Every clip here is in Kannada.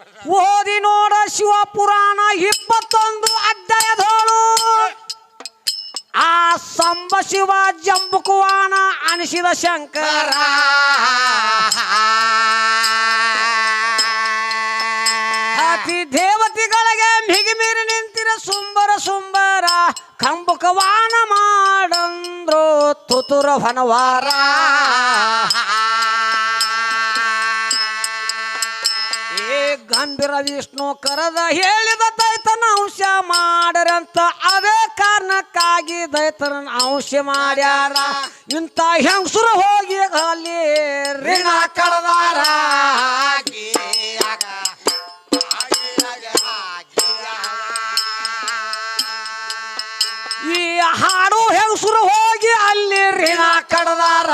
ಓದಿ ನೋಡ ಶಿವ ಪುರಾಣ ಇಪ್ಪತ್ತೊಂದು ಅಧ್ಯಾಯದೋಳು. ಆ ಸಂಬ ಶಿವ ಜಂಬುಕುವಾಣ ಅನಿಸಿದ ಶಂಕರ. ಅತಿ ದೇವತೆಗಳಿಗೆ ಮಿಗಿಮೀರಿ ನಿಂತಿರ ಸುಂಬರ ಸುಂಬರ ಕಂಬುಕವಾನ ಮಾಡಂದ್ರು ತುತುರ ಹೊನವಾರ. ಗಂಭೀರ ವಿಷ್ಣು ಕರದ ಹೇಳಿದ ದೈತನ ಅಂಶ ಮಾಡರಂತ ಅದೇ ಕಾರಣಕ್ಕಾಗಿ ದೈತನ ಅಂಶ ಮಾಡ್ಯಾರ. ಇಂಥ ಹೆಂಗಸರು ಹೋಗಿ ಅಲ್ಲಿ ಋಣ ಕಳದಾರ ಈ ಹಾಡು ಹೆಂಗಸರು ಹೋಗಿ ಅಲ್ಲಿ ಋಣ ಕಡದಾರ.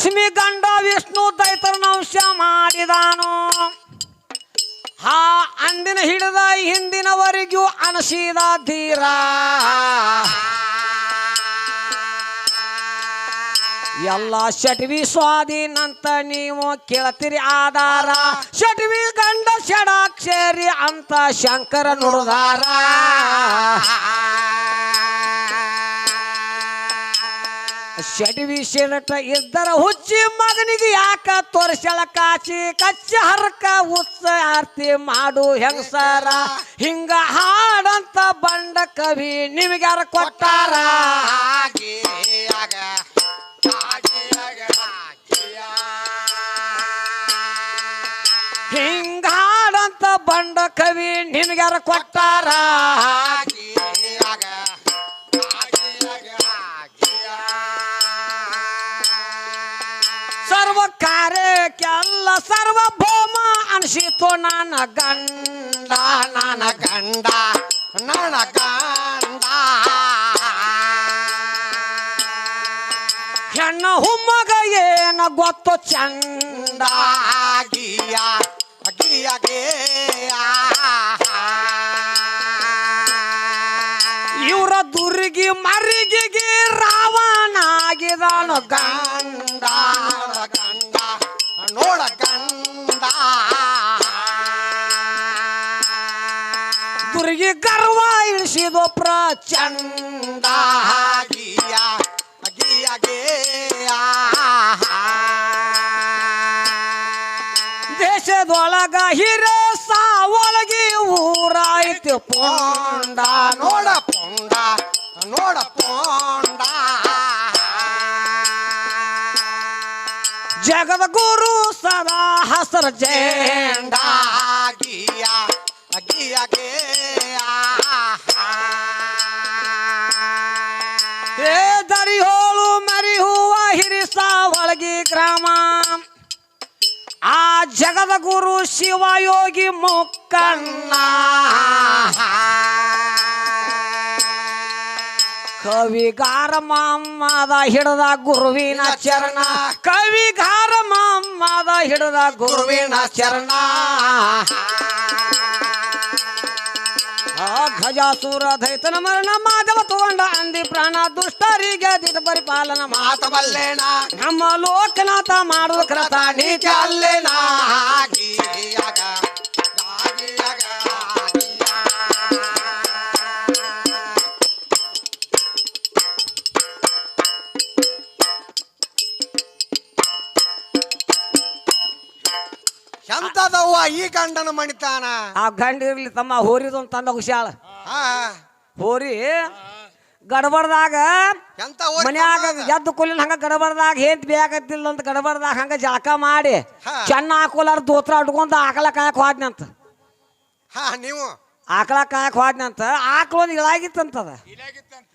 ಲಕ್ಷ್ಮಿ ಗಂಡ ವಿಷ್ಣು ದೈತರನ ನಂಶ ಮಾಡಿದಾನು. ಹಾ ಅಂದಿನ ಹಿಡಿದ ಹಿಂದಿನವರೆಗೂ ಅನಸಿದ ಧೀರ. ಎಲ್ಲ ಷಟ್ವಿ ಸ್ವಾಧೀನಂತ ನೀವು ಕೇಳ್ತೀರಿ ಆಧಾರ. ಷಟ್ವಿ ಗಂಡ ಷಡಾಕ್ಷರಿ ಅಂತ ಶಂಕರ ನುಡಿದಾರ. ಶಿರಟ ಇದ್ದರ ಹುಚ್ಚಿ ಮಗನಿಗೆ ಯಾಕ ತೋರ್ಸಳ ಕಾಚಿ ಕಚ್ಚ ಹರ್ಕ ಉತ್ಸ ಆರ್ತಿ ಮಾಡು ಹೆಂಗಸರ? ಹಿಂಗ ಹಾಡಂತ ಬಂಡ ಕವಿ ನಿಮ್ಗ್ಯಾರ ಕೊಟ್ಟಾರ? ಹಿಂಗ ಹಾಡಂತ ಬಂಡ ಕವಿ ನಿಮ್ಗ್ಯಾರ ಕೊಟ್ಟಾರ? ಅನಿಸಿತು ನನ್ನ ಗಂಡ ನನ್ನ ಗಂಡ ನನ್ನ ಗಂಡ ಹೆಣ್ಣ ಹುಮ್ಮಗ ಏನ ಗೊತ್ತು ಚಂದ ಇವರ ದುರ್ಗಿ ಮರಿಗಿಗೆ ರಾವಣ ಆಗಿದಾನು ಗಂಡ ಗಂಡ ನೋಡ ಗಂಡ ಗರ್ವ ಇಳಿಸಿದೋ ಪ್ರಚಂಡ ಗಿಯ ಗಿಯ ಗಿಯ ದೇಶದೊಳಗ ಹಿರೇ ಸಾವೊಳಗಿ ಊರಾಯ್ತು ಪೋಂಡ, ನೋಡ ಪೊಂಡ ನೋಡ ಪೊಂಡ. ಜಗದ ಗುರು ಸದಾ ಹಸರ ಜೇಂಡ, ಗಿಯ ಗಿಯ ಗಿಯ ಜಗದ ಗುರು ಶಿವಯೋಗಿ ಮುಕ್ಕಣ್ಣ. ಕವಿಗಾರ ಮಾಮದ ಹಿಡದ ಗುರುವಿನ ಚರಣ. ಕವಿಗಾರ ಮಾಮದ ಹಿಡದ ಗುರುವಿನ ಚರಣ. ಆ ಗಜಾಸುರ ದೈತನ ಮರಣ ಮಾಧವ ತಗೊಂಡ ಅಂದಿ ಪ್ರಾಣ ದುಷ್ಟರಿಗೆ ದಿಟ ಪರಿಪಾಲನ ಮಾತ ಬಲ್ಲೇಣ ನಮ್ಮ ಲೋಕನಾಥ ಮಾಡುವ ಕ್ರತ ನೀತಿ ಗಾಗಿಯಗ ಎಂತದವ್ವ ಈ ಗಂಡನ ಮಣಿತಾನ? ಆ ಗಂಡ ಇರ್ಲಿ ತಮ್ಮ ಹೋರಿದೊಂದು ತಂದ ಹುಷಾಳ. ಹೋರಿ. ಗಡಬಡದಾಗ ಎಂತ ಮನ್ಯಾಗ? ಎದ್ದು ಕೊಲ್ಲಿನ ಹಂಗ ಗಡಬಡದಾಗ ಹೇಂತ ಬೇಕತ್ತಿಲ್ಲ ಅಂತ ಗಡಬಡದಾಗ ಹಂಗ ಜಳಕ ಮಾಡಿ ಹಾ. ಚೆನ್ನ ಹಾಕೋಲಾರ ದೋತ್ರ ಉಟ್ಕೊಂತ ಆಕಳ ಕಾಯಕ್ ಹೋದ್ನಂತ ಹಾ ನೀವು? ಆಕಳ ಕಾಯಕ್ ಹೋದ್ನಂತ ಆಕಳ ಒಂದು ಇಳಾಗಿತ್ತಂತದ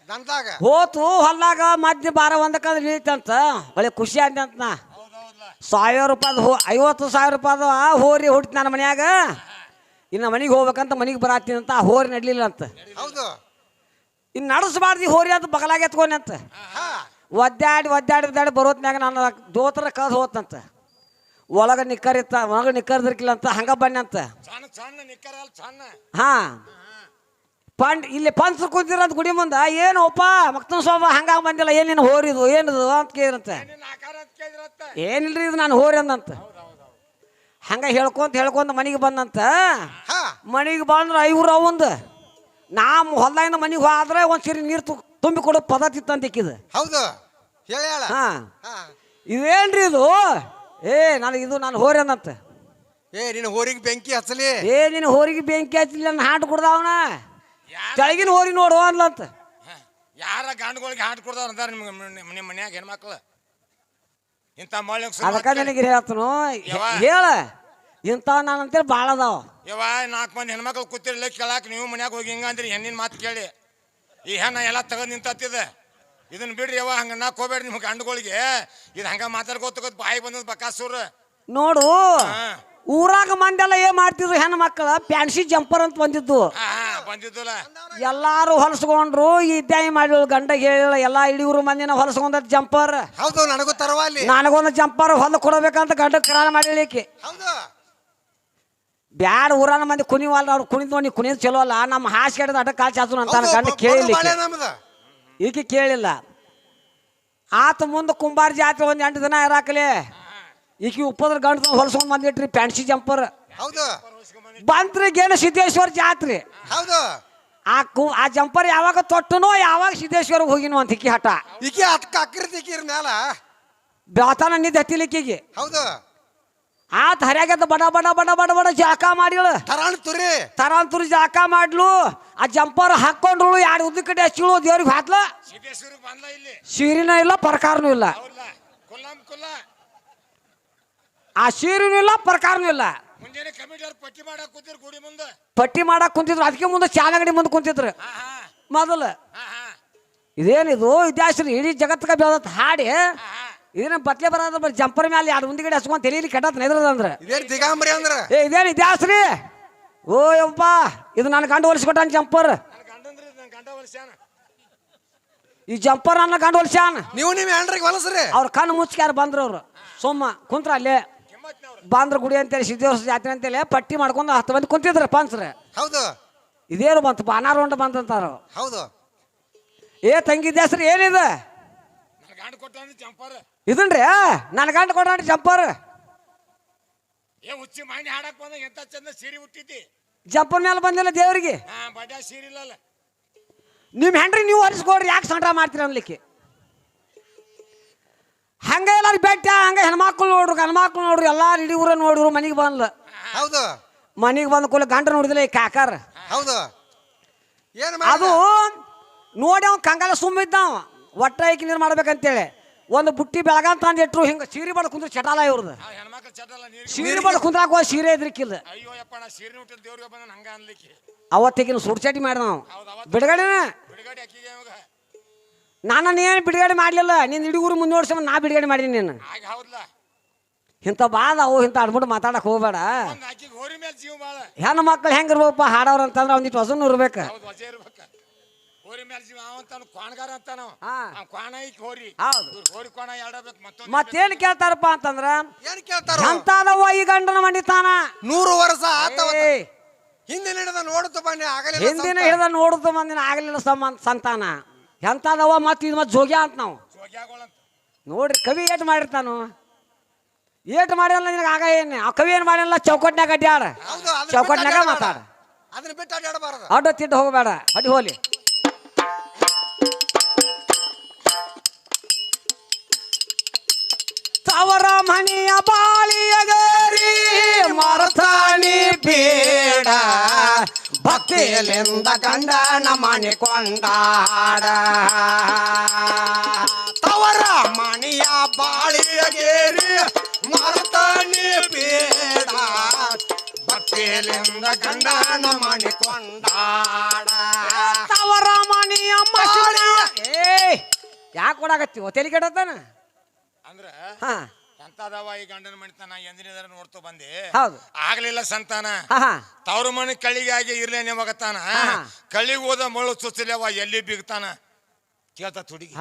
ದಂತಾಗ ಹೋತು ಹೊಲ್ದಾಗ ಮಧ್ಯ ಬಾರ ಒಂದಕ್ಕಂದ್ರೆ ಇಳಿತಂತ ಒಳ್ಳೆ ಖುಷಿ ಆದ್ನಂತ ನಾ. ಸಾವಿರ ರೂಪಾಯ್ದು ಹೋ ಐವತ್ತು ಸಾವಿರ ರೂಪಾಯಿ ಹೋರಿ ಹುಡ್ತಿ ನನ್ನ ಮನ್ಯಾಗ. ಇನ್ನು ಮನೆಗೆ ಹೋಗ್ಬೇಕಂತ ಮನೆಗೆ ಬರಾತೀನಿ ಅಂತ ಆ ಹೋರಿ ನಡ್ಲಿಲ್ಲ ಅಂತ ಹೌದು. ಇನ್ನು ನಡೆಸಬಾರ್ದು ಹೋರಿ ಅಂತ ಬಗಲಾಗ ಎತ್ಕೊಂಡೆ ಅಂತ. ಒದ್ದಾಡಿ ಒದ್ದಾಡಿ ಒದ್ದಾಡಿ ಬರೋತ್ನ್ಯಾಗ ನಾನು ದೋತ್ರ ಕಳ್ದು ಹೋತಂತ ಒಳಗ ನಿಕ್ಕರಿತ್ತ ಒಳಗ ನಿಕ್ಕರ್ದಿರ್ಕಿಲ್ಲ ಅಂತ ಹಂಗ ಬಣ್ಣಂತ ಹಾ. ಪಂಡ್ ಇಲ್ಲಿ ಪಂಚ ಕೂತಿರೋದ್ ಗುಡಿ ಮುಂದ ಏನೋಪ್ಪ ಮಕ್ತನ ಸ್ವಾಮ ಹಂಗ ಬಂದಿಲ್ಲ ಏನೇನು ಹೋರಿದು ಏನಿದು? ಅಂತ ಕೇಳಿರಂತೆ ಏನಿಲ್ರಿ ಇದು ನಾನು ಹೋರಿ ಅಂದಂತ. ಹಂಗ ಹೇಳ್ಕೊಂತ ಹೇಳ್ಕೊಂತ ಮನೆಗೆ ಬಂದಂತ ಹಾ. ಮನೆಗೆ ಬಂದ್ರೆ ಐವ್ರು ಅವಂದು. ನಾ ಹೊಲ್ದಾಗಿಂದ ಮನೆಗೆ ಹೋದ್ರೆ ಒಂದು ಸರಿ ನೀರು ತುಂಬಿ ಕೊಡೋ ಪದ್ಧತಿ ಇತ್ತಂತ ಇಕ್ಕಿದ ಹೌದು. ಹೇಳಿ ಹಾ. ಹಾ. ಇದೇನ್ರಿ ಇದು? ಏ ನನಗೆ ಇದು ನಾನು ಹೋರಿ ಅಂದಂತ. ಏ ನಿನ್ನ ಹೋರಿಗೆ ಬೆಂಕಿ ಹಚ್ಚಲಿ. ಏ ನಿನ್ನ ಹೋರಿಗೆ ಬೆಂಕಿ ಹಚ್ಚಲಿ ನನ್ನ ಹಾಟ್ ಕುಡ್ದವನ ಕೆಳಗಿನ ಹೋರಿ ನೋಡುವ ಅನ್ಲಂತ ಯಾರ ಗಂಡುಗಳಿಗೆ ಹಾಟ್ ಕೊಡ್ತಾರ ಅಂದ್ರೆ ನಿಮ್ಗೆ ನಿಮ್ಮ ನಿಮ್ಮ ಮನ್ಯಾಗ ಹೆಣ್ಮಕ್ಳು? ಇಂಥ ಮಳೆ ಅದಕ್ಕೆ ನನಗೆ ಹೇಳ್ತನು? ಯವ್ವ. ಹೇಳ. ಇಂಥ ನಾನು ಅಂತೇಳಿ ಭಾಳ ಅದಾವ. ಯವ್ವ ನಾಲ್ಕು ಮಂದಿ ಹೆಣ್ಮಕ್ಳು ಕೂತಿರ್ಲಿ ಕೇಳಾಕ ನೀವು ಮನ್ಯಾಗ ಹೋಗಿ ಹಿಂಗ ಅಂದ್ರಿ ಹೆಣ್ಣಿನ ಮಾತು ಕೇಳಿ. ಈ ಹೆಣ್ಣ ಎಲ್ಲ ತಗೊಂಡ್ ನಿಂತತ್ತಿದ. ಇದನ್ನ ಬಿಡ್ರಿ ಯವ್ವ ಹಂಗ ನಾಕ್ ಹೋಗ್ಬೇಡ್ರಿ ನಿಮ್ಮ ಗಂಡುಗಳಿಗೆ ಇದು ಹಂಗ ಮಾತಾಡ್ಕೋತ ಬಾಯಿ ಬಂದದ ಬಕಾಸೂರ್. ನೋಡು ಹಾ. ಊರಾಗ ಮಂದೆಲ್ಲ ಏನ್ ಮಾಡ್ತಿದ್ರು ಹೆಣ್ಣು ಮಕ್ಕಳ ಪ್ಯಾನ್ಸಿ ಜಂಪರ್ ಅಂತ ಬಂದಿದ್ದು. ಬಂದಿದ್ದಲ್ಲ. ಎಲ್ಲಾರು ಹೊಲಸ್ಕೊಂಡ್ರು ಈ ಇದ್ಯಾಯಿ ಮಾಡಿ ಗಂಡ ಹೇಳಿಲ್ಲ ಎಲ್ಲಾ ಇಡೀವ್ರು ಮಂದಿನ ಹೊಲಸ್ಕೊಂಡ ಜಂಪರ್. ಹೌದು ನನಗೂ ನನಗೊಂದು ಜಂಪರ್ ಹೊಲ ಕೊಡಬೇಕಂತ ಗಂಡ ಕ್ರಾಳ ಮಾಡಿಲಿಕ್ಕೆ ಬ್ಯಾಡ ಊರಾನ ಮಂದಿ ಕುಣಿವಲ್ಲ ಅವ್ರು ಕುಣಿದ್ ನೋಡಿ ಕುಣಿದ್ ಚಲೋ ಅಲ್ಲ. ನಮ್ಮ ಹಾಸಿಗೆ ಹಿಡಿದು ಅಡ್ಡ ಕಾಲ್ ಚಾಚು ಅಂತ ಗಂಡ ಕೇಳಿಲ್ಲ ಕೇಳಿಲಿಕ್ಕೆ ಈಕೆ ಕೇಳಿಲ್ಲ. ಆತ ಮುಂದೆ ಕುಂಬಾರ ಜಾತ್ರೆ ಒಂದು ಎಂಟು ದಿನ ಇರಾಕಲಿ. ಈಕಿ ಉಪ್ಪದ್ರ ಗಂಡ ಹೊಲಸ್ಕೊಂಡ್ ಬಂದಿಟ್ರಿ ಪ್ಯಾನ್ಸಿ ಜಂಪರ್. ಹೌದು. ಬಂತ್ರಿ ಗೇನ ಸಿದ್ದೇಶ್ವರ ಜಾತ್ರಿ. ಹೌದು. ಆ ಕು ಆ ಜಂಪರ್ ಯಾವಾಗ ತೊಟ್ಟನೋ ಯಾವಾಗ ಸಿದ್ದೇಶ್ವರ ಹೋಗಿನೋ ಅಂತ ಇಕಿ ಹಠ. ಈಕಿ ಅಕ್ರತಿ ಈಕಿರ್ ಮ್ಯಾಲ. ಬೆಳತಾನ ನಿದ್ದೆ ಹತ್ತಿಲಿಕ್ಕಿಗೆ ಹೌದು. ಆ ಹರ್ಯಾಗದ ಬಡ ಬಡ ಬಡ ಬಡ ಬಡ ಜಾಕ ಮಾಡಿಳು. ತರಾಣ್ ತುರಿ. ತರಾಂತುರಿ ಜಾಕ ಮಾಡ್ಲು. ಆ ಜಂಪರ್ ಹಾಕೊಂಡ್ರು ಎರಡು ಉದ್ದ ಕಡೆ ಹಚ್ಚಿಳು ದೇವ್ರಿಗೆ ಹಾತ್ಲ ಸಿರಿನ ಇಲ್ಲಿ. ಸೀರಿನ ಇಲ್ಲ ಪರಕಾರನೂ ಇಲ್ಲ. ಆ ಸೀರಿನೂ ಇಲ್ಲ ಪ್ರಕಾರನೂ ಇಲ್ಲ. ಮುಂಜಾನೆ ಕಮಿಟಿಯವ್ರು ಪಟ್ಟಿ ಮಾಡಕ್ ಕೂತಿರ್ ಗುಡಿ ಮುಂದೆ. ಪಟ್ಟಿ ಮಾಡಕ್ ಕುಂತಿದ್ರು ಅದಕ್ಕೆ ಮುಂದೆ ಚಾನಗಡಿ ಮುಂದೆ ಕುಂತಿದ್ರು. ಹಾ ಹಾ. ಮೊದಲು. ಹಾ ಹಾ. ಇದೇನಿದು ಇತಿಹಾಸ ಇಡೀ ಜಗತ್ತಿಗೆ ಬೆಳೆದತ್ ಹಾಡಿ. ಹಾ ಹಾ. ಇದನ್ನ ಬಟ್ಲೆ ಬರೋದ್ರ ಬರೀ ಜಂಪರ್ ಮೇಲೆ ಎರಡು ಮುಂದಿಗಡೆ ಹಸ್ಕೊಂಡ್ ತಲೀಲಿ ಕೆಟ್ಟ ನೆದ್ರದಂದ್ರೆ ಇದೇನ್ ದಿಗಾಂಬರಿ ಅಂದ್ರ? ಏ ಇದೇನು ಇತಿಹಾಸ ರೀ? ಓ ಯಪ್ಪ ಇದು ನನ್ನ ಗಂಡು ಹೊಲಿಸ್ಕೊಟ್ಟಾನ ಜಂಪರ್. ನನ್ನ ಗಂಡಂದ್ರಿ ನನ್ನ ಗಂಡ ವರ್ಷಾನ ಈ ಜಂಪರ್ ನನ್ನ ಗಂಡು ಹೊಲಿಸ್ಯಾನ್. ನೀವು ಹೆಂಡ್ರಿಗೆ ಹೊಲಸ್ರಿ. ಅವ್ರ ಕಣ್ಣು ಮುಚ್ಕ್ಯಾರ ಬಂದ್ರು ಅವ್ರು. ಸೋಮ ಕುಂತ್ರ ಅಲ್ಲೇ. ಬಾಂದ್ರ ಗುಡಿ ಅಂತೇಳಿ ಸಿದ್ದೇಶ್ವರ ಜಾತ್ರೆ ಅಂತೇಳಿ ಪಟ್ಟಿ ಮಾಡ್ಕೊಂಡು ಹತ್ತು ಮಂದಿ ಕುಂತಿದ್ರು ಪಂಚರ ಹೌದು. ಇದೇನು ಬಂತು ಬಾನಾರ ಹೊಂಡ ಬಂತಂತಾರ. ಹೌದು. ಏ ತಂಗಿ ಹೆಸ್ರು ಏನಿದೆ? ಇದನ್ರಿ ನನ್ನ ಗಂಡ ಕೊಟ್ಟಾನ ಜಂಪರ್ ಏ ಹಾಡಕ್ ಬಂದ ಎಂತ ಚಂದ ಸೀರೆ ಹುಟ್ಟಿದ್ದಿ ಜಂಪರ್ ಮೇಲೆ ಬಂದಿಲ್ಲ ದೇವ್ರಿಗೆ? ನಿಮ್ ಸೀರೆ ಇಲ್ಲಲ್ಲ. ನಿಮ್ಮ ಹೆಂಡ್ರಿ ನೀವು ಹೊರಿಸ್ಕೊಡ್ರಿ ಯಾಕೆ ಸಂಡ್ರ ಮಾಡ್ತೀರ ಅನ್ಲಿಕ್ಕೆ? ಹಂಗ ಎಲ್ಲಾರು ಬೆಟ್ಟ ಹಂಗ ಹೆಣ್ಮಕ್ಳು ನೋಡ್ರು ಹೆಣ್ಮಕ್ಳು ನೋಡ್ರು ಎಲ್ಲಾರು ಇಡೀ ಊರ ನೋಡಿದ್ರು ಮನೆಗೆ ಬಂದ್ಲ. ಹೌದು. ಮನೆಗೆ ಬಂದ ಕೂಲ ಗಂಡ ನೋಡಿದಿಲ್ಲ ಈ ಕಾಕಾರ. ಹೌದು. ಏನ್ ಅದು ನೋಡಿ ಅವ್ನು ಕಂಗಾಲ ಸುಮ್ಮಿದ್ದಾವ ಒಟ್ಟ ಐಕಿ ನೀರು ಮಾಡ್ಬೇಕಂತೇಳಿ. ಒಂದು ಬುಟ್ಟಿ ಬೆಳಗಾನ್ ತಂದು ಇಟ್ರು ಹಿಂಗೆ ಸೀರೆ ಬಡ ಕುಂದ್ರ ಚಟಾಲ ಇವ್ರದ್ದು ಸೀರೆ ಬಡ ಕುಂದ್ರಾಕ ಹೋಗಿ ಸೀರೆ ಇದ್ರಿಕ್ಕಿಲ್ಲ ಅವತ್ತಿಗಿನ ಸುಡ್ಚಾಟಿ ಮಾಡಿದ ನಾವು ಬಿಡುಗಡೆನ? ಬಿಡುಗಡೆ ಅಕ್ಕಿಗೆ ಅವಾಗ ನಾನು ನೀನು ಬಿಡುಗಡೆ ಮಾಡಲಿಲ್ಲ. ನಿನ್ನ ಹುಡುಗರು ಊರು ಮುಂದೆ ನಾ ಬಿಡುಗಡೆ ಮಾಡೀನಿ ನೀನು ಆಗ ಹೌದಲ್ಲ ಇಂಥ ಬಾದ ಅವು ಇಂಥ ಅಡ್ಬಿಟ್ಟು ಮಾತಾಡಕ್ಕೆ ಹೋಗ್ಬೇಡ. ಒಂದ್ ಆಕಿಗೆ ಹೋರಿ ಮೇಲೆ ಜೀವ ಬಾಳ. ಹೆಣ್ಣು ಮಕ್ಳು ಹೆಂಗೆ ಇರ್ಬೇಕಪ್ಪ ಹಾಡೋರು ಅಂತಂದ್ರೆ ಒಂದಿಟ್ಟು ಹೊಸನು ಇರ್ಬೇಕು. ಹೌದು ವಜೆ ಇರ್ಬೇಕ. ಹೋರಿ ಮೇಲೆ ಜೀವ ಅವಂತಾನ ಕ್ವಾಣಗಾರ ಅಂತಾನ ಹಾ. ಅವ ಕ್ವಾಣ ಈಕ್ ಹೋರಿ. ಹೌದು. ಇವ್ರ್ ಹೋರಿ ಕ್ವಾಣ ಎರಡಬೇಕು ಮತ್ತೊಂದು ಮತ್ತೇನು ಕೇಳ್ತಾರಪ್ಪ ಅಂತಂದ್ರ ಏನ್ ಕೇಳ್ತಾರ? ಎಂತಾದವ ಈ ಗಂಡನ ಮಂಡಿತಾನ? ನೂರು ವರ್ಷ ಆತವ ಏ, ಹಿಂದೆ ನಡೆದ ನೋಡುತ್ತ ಬನ್ನಿ ಆಗಲಿಲ್ಲ ಹಿಂದಿನ ಸಂತ. ಹಿಡ್ದ ನೋಡುತ್ತ ಬಂದಿನ ಆಗಲಿಲ್ಲ ಸಮ ಸಂತಾನ. ಎಂತಾದವ ಮತ್ತೆ ಇದು ಮತ್ತೆ ಜೋಗ್ಯ ಅಂತ ನಾವು. ನೋಡ್ರಿ ಕವಿ ಏಟ್ ಮಾಡಿರ್ತಾನು ಏಟ್ ಮಾಡಿಲ್ಲ ನಿನಗೆ ಆಗ ಏನು? ಆ ಕವಿ ಏನು ಮಾಡಿಲ್ಲ ಚೌಕಟ್ನ್ಯಾಗ ಅಡ್ಡಾಡ ಅಡ್ಡಾಡಬೇಡ. ಮಾತಾಡ. ಅದನ್ನ ಬಿಟ್ಟು ಅಡ್ಡಾಡಬಾರದು ಅಡ್ಡ ತಿಟ್ಟು ಹೋಗಬೇಡ ಅಡ್ಡಿ ಹೋಲಿ ತವರ ಮನೆಯ ಬಾಳಿಯಗರಿ ಭಕ್ತಿಯಲಿಂದ ಗಂಡನ ಮನೆ ಕೊಂಡಾಡ. ತವರ ಮಣಿಯ ಬಾಳಿಯಗೇರಿ ಮರತಾನಿ ಬೇಡ. ಭಕ್ತಿಯಲಿಂದ ಗಂಡನ ಮಣಿ ಕೊಂಡಾಡ. ತವರ ಮಣಿಯ ಮಸೂರ ಏ ಯಾಕೆ ಕೊಡಾಕತ್ತಿ ತಲೆ ಕೆಡತಾನ ಅಂದ್ರ ಹಾ. ಎಂತದವ ಈ ಗಂಡನ ಮಣಿತನ ಎಂದಿನದಾರ ನೋಡ್ತು ಬಂದೆ. ಹೌದು. ಆಗ್ಲಿಲ್ಲ ಸಂತಾನ. ತವ್ರ ಮನೆ ಕಳ್ಳಿಗೆ ಆಗಿ ಇರ್ಲೇನೆ ಹೋಗತ್ತಾನ ಹಾ. ಕಳ್ಳಿಗೆ ಹೋದ ಮಳು ಸುತ್ತಿಲ್ಲವ ಎಲ್ಲಿ ಬಿಗ್ತಾನ? ಕೇಳ್ತಾ ಹುಡುಗಿ.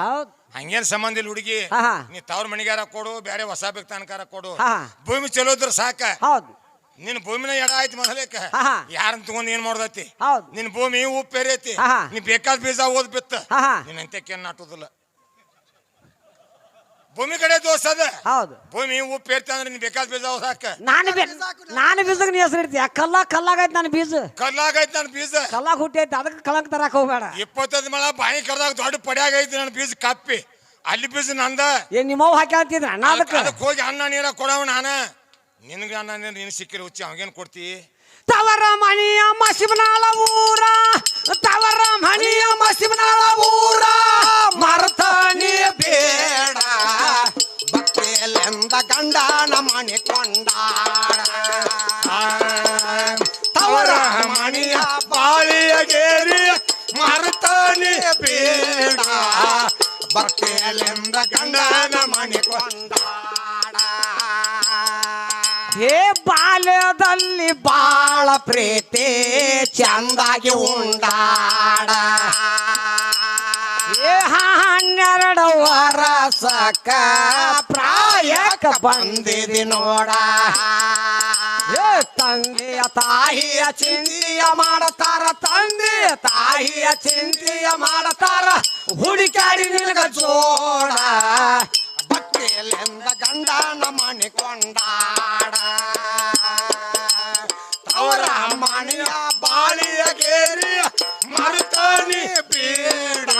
ಹಂಗೇನ್ ಸಂಬಂಧ ಇಲ್ಲ ಹುಡುಗಿ. ನೀ ತವ್ರ ಮನೆಗಾರ ಕೊಡು ಬೇರೆ ಹೊಸ ಬಿಗ್ತಾನಕಾರ ಕೊಡು. ಭೂಮಿ ಚಲೋ ಇದ್ರ ಸಾಕ. ನಿನ್ ಭೂಮಿನ ಎಡ ಆಯ್ತು ಮೊದಲೇಕ. ಯಾರನ್ ಯಾರನ್ನ ತಗೊಂಡ್ ಏನ್ ಮಾಡ್ದತಿ? ನಿನ್ ಭೂಮಿ ಆಹಾ. ನೀ ಬೇಕಾದ ಬೀಜ ಓದ್ ಬಿತ್ತ. ನಿನ್ ಅಂತ್ಯಕ್ಕೆ ನಾಟುದಿಲ್ಲ. ಭೂಮಿ ಕಡೆ ದೋಸ್ ಅದ. ಹೌದು. ಭೂಮಿ ಉಪ್ಪೇರ್ತಿ ಅಂದ್ರೆ ನೀನ್ ಬೇಕಾದ ಬೀಜ ಸಾಕ. ನಾನು ನಾನು ಬೀಜಕ್ಕೆ ನೀ ಹೆಸರು ಇಡ್ತೀಯ? ಕಲ್ಲ ಕಲ್ಲಾಗೈತ್ ನನ್ನ ಬೀಜ. ಕಲ್ಲಾಗೈತ್ ನನ್ನ ಬೀಜ. ಕಲ್ಲಾಗ ಹುಟ್ಟೈತೆ ಅದಕ್ಕೆ ಕಲಂಕ ತರಕ ಹೋಗ್ಬೇಡ. ಇಪ್ಪತ್ತೈದು ಮಳ ಬಾಯಿ ಕರ್ದಾಗ ದೊಡ್ಡ ಪಡ್ಯಾಗ ಐತಿ ನನ್ನ ಬೀಜ ಕಪ್ಪಿ. ಅಲ್ಲಿ ಬೀಜ ನಂದ. ಏನ್ ನಿಮ್ಮವ್ ಹಾಕಿ ಅಂತಿದ್ರ? ಅಣ್ಣ ಅದಕ್ಕೆ. ಅದಕ್ಕೆ ಹೋಗಿ ಅನ್ನ ನೀರ ಕೊಡವ ನಾನ. ನಿನಗೆ ಅನ್ನ ನೀರು ನೀನು ಸಿಕ್ಕಿರ ಹುಚ್ಚಿ ಅವಾಗೇನು ಕೊಡ್ತಿ? ತವರ ಮನೆಯ ಮಸಿಬನಾಳ ಊರ, ತವರ ಮನೆಯ ಮಸಿಬನಾಳ ಊರ. ಮರತಾನಿ ಬೇಡ ಭಕ್ತಿಯಲೆಂದ ಗಂಡನ ಮನೆ ಕೊಂಡಾಡ ತವರ ಮನೆಯ ಬಾಳಿಯ ಗೇರಿ ಮರ್ತನಿ ಬೇಡ ಭಕ್ತಿಯಲೆಂದ ಗಂಡನ ಮನೆ ಕೊಂಡಾಡ ಹೇ ಬಾಲ್ಯದಲ್ಲಿ ಬಾಳ ಪ್ರೀತಿ ಚಂದಾಗಿ ಉಂಡಾಡ. ಏ ಹನ್ನೆರಡು ವರಸಕ ಪ್ರಾಯಕ ಬಂದಿದಿ ನೋಡ. ಏ ತಂದೆಯ ತಾಯಿಯ ಚಿಂತೆಯ ಮಾಡತಾರ ತಂದೆ ತಾಯಿಯ ಚಿಂತೆಯ ಮಾಡತಾರ ಹುಡುಕಾಡಿ ನಿನಗ ಜೋಡ. ಭಕ್ತಿಯಲ್ಲಿಂದ ಗಂಡನ ಮಣಿಕೊಂಡಾಡ. ಅವರ ಮಣಿಯ ಬಾಳಿಯ ಗೇರಿ ಮರುತಾನಿ ಬೀಡ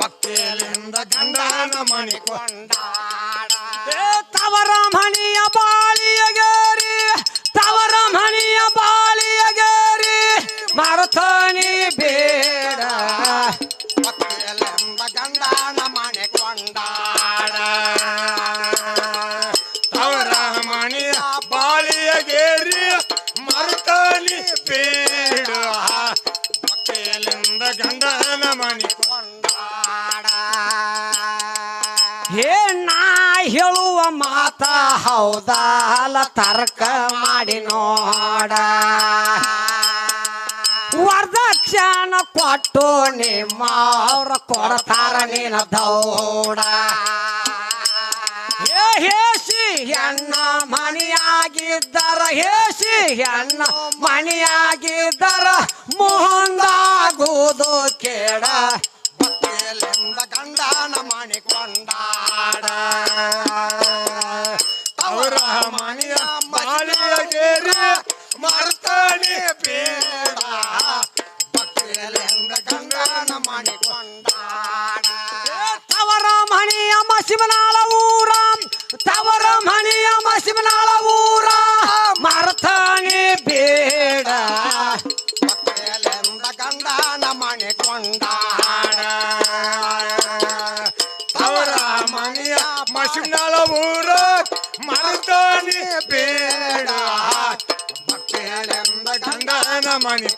ಭಕ್ತಿಯಲ್ಲಿಂದ ಗಂಡನ ಮಣಿಕೊಂಡಾಡ. ತವರ ಮಣಿಯ ಬಾಳಿಯಗೇರಿ ಮಾತ ಹೌದಲ್ಲ ತರ್ಕ ಮಾಡಿ ನೋಡ. ವರದಕ್ಷಣ ಕೊಟ್ಟು ನಿಮ್ಮ ಅವ್ರ ಕೊಡ್ತಾರ ನೀನ ದೌಡ. ಹೇಸಿ ಹೆಣ್ಣ ಮಣಿಯಾಗಿದ್ದರ ಹೇಸಿ ಹೆಣ್ಣ ಮಣಿಯಾಗಿದ್ದರ ಮುಂದಾಗುವುದು ಭಕ್ತಿಯಲಿಂದ ಗಂಡನ ಮನೆ ಕೊಂಡಾಡ ಮಾಲಿಯಗೇರಿ ಮರ್ತಾನೆ ಬೇಡ ಭಕ್ತಿಯಲಿಂದ ಗಂಡನ ಮನೆ ಕೊಂಡಾಡ ತವರ ಮಣಿಯ ಮಸಿಮನಾಳ ಮನೆ